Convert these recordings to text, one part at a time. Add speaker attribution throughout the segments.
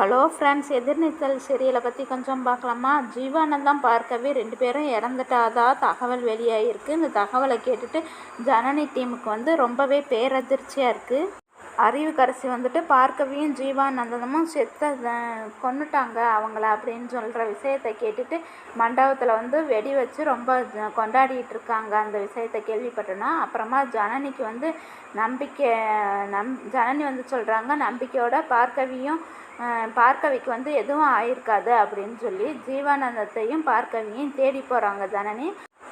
Speaker 1: Hello friends எதிர்நீச்சல் சீரியலை பற்றி கொஞ்சம் பார்க்கலாமா? ஜீவானந்தம் பார்க்கவே ரெண்டு பேரும் இறந்துட்டாதா தகவல் வெளியாகிருக்கு இந்த தகவலை கேட்டுட்டு ஜனனி டீமுக்கு வந்து ரொம்பவே பேரதிர்ச்சியாக இருக்குது அறிவுக்கரசி வந்துட்டு பார்க்கவியும் ஜீவானந்தமும் செத்த கொன்னுட்டாங்க அவங்கள அப்படின்னு சொல்கிற விஷயத்தை கேட்டுட்டு மண்டபத்தில் வந்து வெடி வச்சு ரொம்ப கொண்டாடிட்டு இருக்காங்க அந்த விஷயத்தை கேள்விப்பட்டோன்னா அப்புறமா ஜனனிக்கு வந்து நம்பிக்கை நம் ஜனனி வந்து சொல்கிறாங்க நம்பிக்கையோட பார்க்கவியும் பார்க்கவிக்கு வந்து எதுவும் ஆயிருக்காது அப்படின்னு சொல்லி ஜீவானந்தத்தையும் பார்க்கவியும் தேடி போகிறாங்க ஜனனி.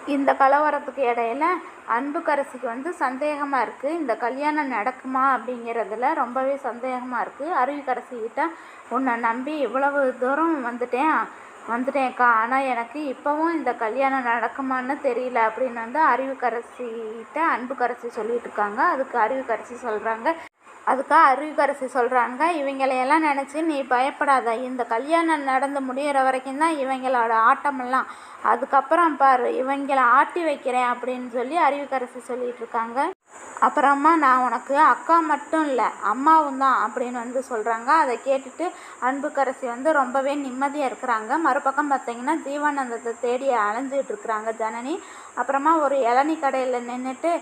Speaker 1: இந்த கலவரத்துக்கு இடையில அன்புக்கரசிக்கு வந்து சந்தேகமாக இருக்குது இந்த கல்யாணம் நடக்குமா அப்படிங்கிற அப்படிங்கிறதுல ரொம்பவே சந்தேகமாக இருக்குது அருவிக்கரசிக்கிட்ட உன்னை நம்பி இவ்வளவு தூரம் வந்துட்டேன். வந்துட்டேன்க்கா. ஆனால் எனக்கு இப்போவும் இந்த கல்யாணம் நடக்குமான்னு தெரியல அப்படின்னு வந்து அறிவுக்கரசிகிட்ட அன்புக்கரசி சொல்லிட்டு இருக்காங்க. அதுக்கு அறிவுக்கரசி சொல்கிறாங்க அதுக்காக அருவிக்கரசி சொல்கிறாங்க இவங்களையெல்லாம் நினச்சி நீ பயப்படாத. இந்த கல்யாணம் நடந்து முடிகிற வரைக்கும் தான் இவங்களோட ஆட்டமெல்லாம். அதுக்கப்புறம் பாரு இவங்களை ஆட்டி வைக்கிறேன் அப்படின்னு சொல்லி அருவிக்கரசி சொல்லிகிட்டு இருக்காங்க. அப்புறமா நான் உனக்கு அக்கா மட்டும் இல்லை அம்மாவும் தான் அப்படின்னு வந்து சொல்கிறாங்க அதை கேட்டுட்டு அன்புக்கரசி வந்து ரொம்பவே நிம்மதியாக இருக்கிறாங்க. மறுபக்கம் பார்த்தீங்கன்னா ஜீவானந்தத்தை தேடி அலைஞ்சிட்டு இருக்கிறாங்க ஜனனி. அப்புறமா ஒரு இளநி கடையில் நின்றுட்டு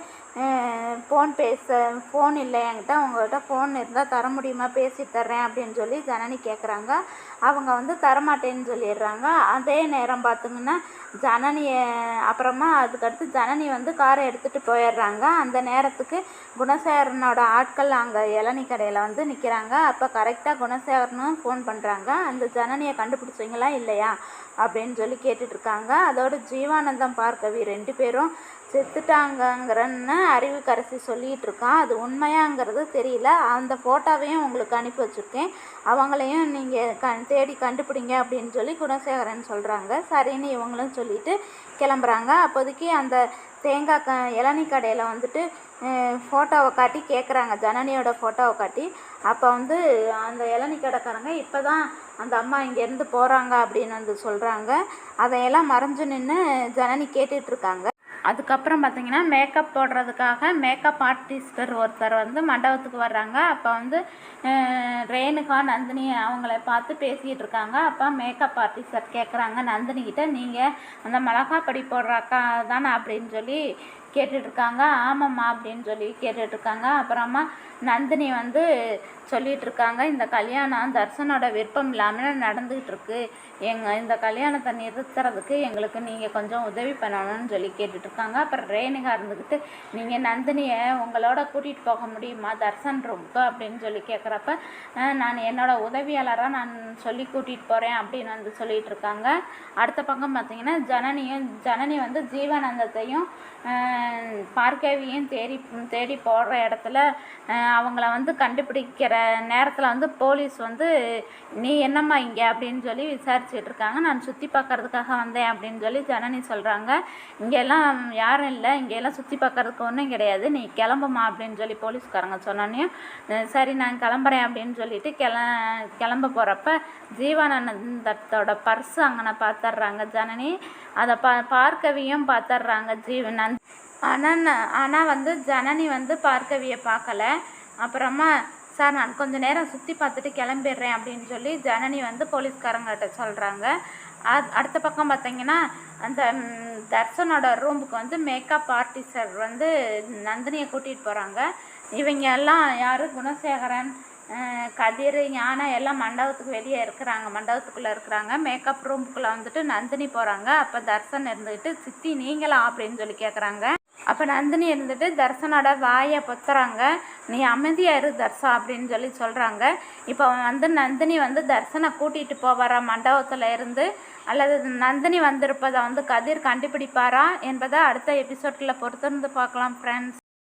Speaker 1: ஃபோன் பேச ஃபோன் இல்லை என்கிட்ட உங்கள்கிட்ட ஃபோன் இருந்தால் தர முடியுமா? பேசி தர்றேன் அப்படின்னு சொல்லி ஜனனி கேட்குறாங்க அவங்க வந்து தரமாட்டேன்னு சொல்லிடுறாங்க. அதே நேரம் பார்த்திங்கன்னா ஜனனியை அப்புறமா அதுக்கடுத்து ஜனனி வந்து காரை எடுத்துகிட்டு போயிடுறாங்க. அந்த நேரத்துக்கு குணசேகரனோட ஆட்கள் அங்கே இளநி கடையில் வந்து நிற்கிறாங்க அப்போ கரெக்டாக குணசேகரனும் ஃபோன் பண்ணுறாங்க அந்த ஜனனியை கண்டுபிடிச்சிங்களா இல்லையா? அப்படின்னு சொல்லி கேட்டுட்ருக்காங்க அதோட ஜீவானந்தம் பார்க்க வீரன் ரெண்டு பேரும் செத்துட்டாங்கங்கிறன்னு அறிவுக்கரசி சொல்லிகிட்டு இருக்கான் அது உண்மையாங்கிறது தெரியல. அந்த ஃபோட்டோவையும் உங்களுக்கு அனுப்பி வச்சுருக்கேன். அவங்களையும் நீங்கள் க தேடி கண்டுபிடிங்க அப்படின்னு சொல்லி குணசேகரன் சொல்கிறாங்க சரின்னு இவங்களும் சொல்லிட்டு கிளம்புறாங்க. அப்போதைக்கு அந்த தேங்காய் க இளநி கடையில் வந்துட்டு ஃபோட்டோவை காட்டி கேட்குறாங்க ஜனனியோட ஃபோட்டோவை காட்டி. அப்போ வந்து அந்த இளநி கடைக்காரங்க இப்போ தான் அந்த அம்மா இங்கேருந்து போகிறாங்க அப்படின்னு வந்து சொல்கிறாங்க அதையெல்லாம் மறைஞ்சு நின்று ஜனனி கேட்டுட்ருக்காங்க அதுக்கப்புறம் பார்த்தீங்கன்னா மேக்கப் போடுறதுக்காக மேக்கப் ஆர்டிஸ்டர் ஒருத்தர் வந்து மண்டபத்துக்கு வர்றாங்க. அப்போ வந்து ரேணுகா நந்தினி அவங்கள பார்த்து பேசிகிட்டு இருக்காங்க. அப்போ மேக்கப் ஆர்டிஸ்டர் கேட்குறாங்க நந்தினிக்கிட்ட நீங்கள் அந்த மிளகா படி போடுற அக்கா தானே? அப்படின்னு சொல்லி கேட்டுட்ருக்காங்க. ஆமாம்மா அப்படின்னு சொல்லி கேட்டுட்ருக்காங்க. அப்புறமா நந்தினி வந்து சொல்லிகிட்ருக்காங்க இந்த கல்யாணம் தர்சனோட விருப்பம் இல்லாமல் நடந்துகிட்ருக்கு. எங்கள் இந்த கல்யாணத்தை நிறுத்துறதுக்கு எங்களுக்கு நீங்கள் கொஞ்சம் உதவி பண்ணணும்னு சொல்லி கேட்டுட்ருக்காங்க. அப்புறம் ரேணுகா இருந்துக்கிட்டு நீங்கள் நந்தினியை உங்களோட கூட்டிகிட்டு போக முடியுமா? தர்சன் ரூமுக்கு அப்படின்னு சொல்லி கேட்குறப்ப நான் என்னோடய உதவியாளராக நான் சொல்லி கூட்டிகிட்டு போகிறேன் அப்படின்னு வந்து சொல்லிகிட்ருக்காங்க அடுத்த பக்கம் பார்த்தீங்கன்னா ஜனனியும் ஜனனி வந்து ஜீவானந்தத்தையும் பார்க்கவியும் தேடி தேடி போடுற இடத்துல அவங்கள வந்து கண்டுபிடிக்கிற நேரத்தில் வந்து போலீஸ் வந்து நீ என்னம்மா இங்கே? அப்படின்னு சொல்லி விசாரிச்சுட்டு இருக்காங்க. நான் சுற்றி பார்க்கறதுக்காக வந்தேன் அப்படின்னு சொல்லி ஜனனி சொல்கிறாங்க இங்கெல்லாம் யாரும் இல்லை. இங்கெல்லாம் சுற்றி பார்க்கறதுக்கு ஒன்றும் கிடையாது. நீ கிளம்புமா? அப்படின்னு சொல்லி போலீஸ்காரங்க சொன்னோன்னே சரி நான் கிளம்புறேன் அப்படின்னு சொல்லிட்டு கிள கிளம்ப போகிறப்ப ஜீவானந்தத்தோட பர்ஸ் அங்கே பார்த்துட்றாங்க ஜனனி. அதை பா பார்க்கவியும் பார்த்துட்றாங்க ஜீவன் ஆனால் ஆனால் வந்து ஜனனி வந்து பார்க்கவியை பார்க்கல அப்புறமா சார் நான் கொஞ்சம் நேரம் சுற்றி பார்த்துட்டு கிளம்பிடுறேன் அப்படின்னு சொல்லி ஜனனி வந்து போலீஸ்காரங்கிட்ட சொல்கிறாங்க அது அடுத்த பக்கம் பார்த்தீங்கன்னா அந்த தர்சனோட ரூமுக்கு வந்து மேக்கப் ஆர்டிஸ்டர் வந்து நந்தினியை கூட்டிகிட்டு போகிறாங்க இவங்க எல்லாம் யார்? குணசேகரன் கதிர் ஞானம் எல்லாம் மண்டபத்துக்கு வெளியே இருக்கிறாங்க. மண்டபத்துக்குள்ளே இருக்கிறாங்க. மேக்கப் ரூமுக்குள்ளே வந்துட்டு நந்தினி போகிறாங்க அப்போ தர்சன் இருந்துக்கிட்டு சித்தி நீங்களா அப்படின்னு சொல்லி கேட்குறாங்க அப்போ நந்தினி இருந்துட்டு தர்சனோட வாயை பொத்துறாங்க. நீ அமைதியாக இரு தர்சா அப்படின்னு சொல்லி சொல்கிறாங்க இப்போ வந்து நந்தினி வந்து தர்சனை கூட்டிகிட்டு போவாரா மண்டபத்தில் இருந்து? அல்லது நந்தினி வந்திருப்பதை வந்து கதிர் கண்டுபிடிப்பாரா என்பதை அடுத்த எபிசோட்டில் பொறுத்திருந்து பார்க்கலாம் ஃப்ரெண்ட்ஸ்